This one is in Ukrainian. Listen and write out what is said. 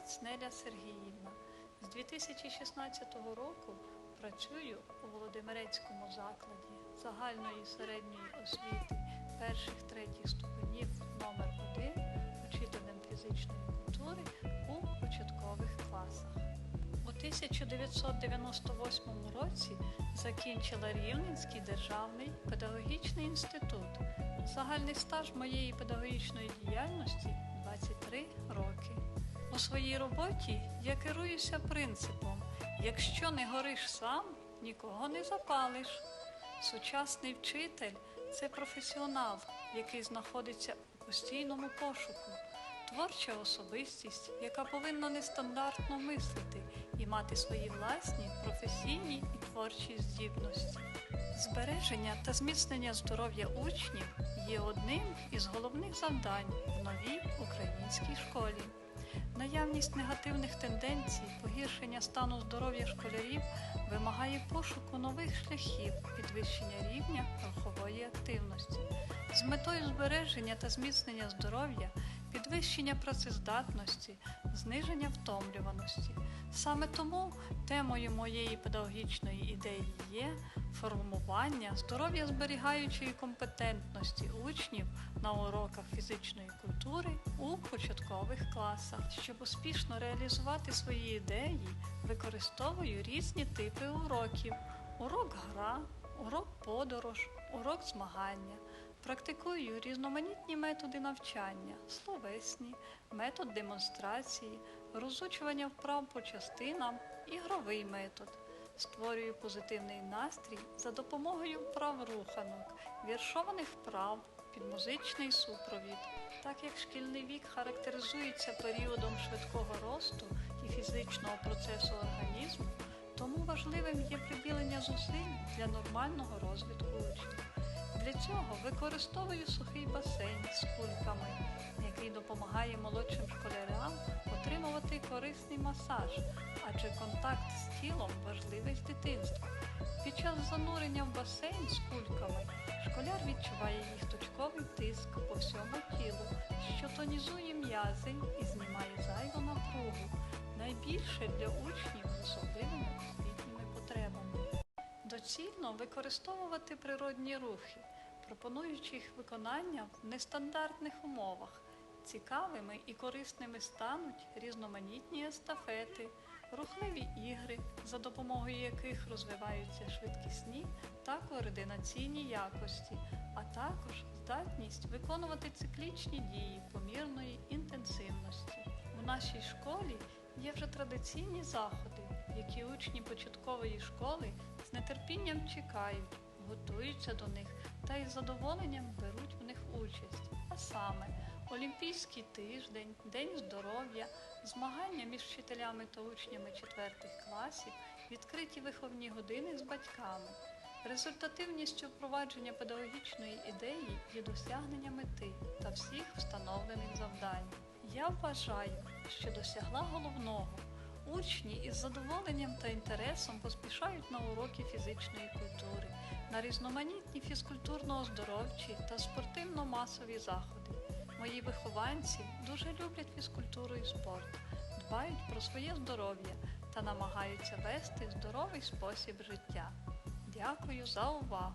Кравець Неля Сергіївна. З 2016 року працюю у Володимирецькому закладі загальної середньої освіти перших третіх ступенів номер 1 учителем фізичної культури у початкових класах. У 1998 році закінчила Рівненський державний педагогічний інститут. Загальний стаж моєї педагогічної діяльності 23 роки. У своїй роботі я керуюся принципом: якщо не гориш сам, нікого не запалиш. Сучасний вчитель це професіонал, який знаходиться у постійному пошуку, творча особистість, яка повинна нестандартно мислити і мати свої власні професійні і творчі здібності. Збереження та зміцнення здоров'я учнів є одним із головних завдань в новій українській школі. Наявність негативних тенденцій, погіршення стану здоров'я школярів вимагає пошуку нових шляхів підвищення рівня рухової активності. З метою збереження та зміцнення здоров'я, підвищення працездатності, зниження втомлюваності. Саме тому темою моєї педагогічної ідеї є формування здоров'я зберігаючої компетентності учнів на уроках фізичної культури у початкових класах. Щоб успішно реалізувати свої ідеї, використовую різні типи уроків: урок гра, урок подорож, урок змагання. Практикую різноманітні методи навчання, словесні, метод демонстрації, розучування вправ по частинам, ігровий метод. Створюю позитивний настрій за допомогою вправ руханок, віршованих вправ, під музичний супровід. Так як шкільний вік характеризується періодом швидкого росту і фізичного процесу організму, тому важливим є приділення зусиль для нормального розвитку учнів. Для цього використовую сухий басейн з кульками, який допомагає молодшим школярам отримувати корисний масаж, адже контакт з тілом важливий з дитинства. Під час занурення в басейн з кульками школяр відчуває їх точковий тиск по всьому тілу, що тонізує м'язи і знімає зайву напругу, найбільше для учнів з особливими освітніми потребами. Доцільно використовувати природні рухи, пропонуючи їх виконання в нестандартних умовах. Цікавими і корисними стануть різноманітні естафети, рухливі ігри, за допомогою яких розвиваються швидкісні та координаційні якості, а також здатність виконувати циклічні дії помірної інтенсивності. У нашій школі є вже традиційні заходи, які учні початкової школи з нетерпінням чекають, готуються до них та із задоволенням беруть в них участь. А саме Олімпійський тиждень, День здоров'я, змагання між вчителями та учнями четвертих класів, відкриті виховні години з батьками. Результативністю впровадження педагогічної ідеї є досягнення мети та всіх встановлених завдань. Я вважаю, що досягла головного. Учні із задоволенням та інтересом поспішають на уроки фізичної культури, на різноманітні фізкультурно-оздоровчі та спортивно-масові заходи. Мої вихованці дуже люблять фізкультуру і спорт, дбають про своє здоров'я та намагаються вести здоровий спосіб життя. Дякую за увагу!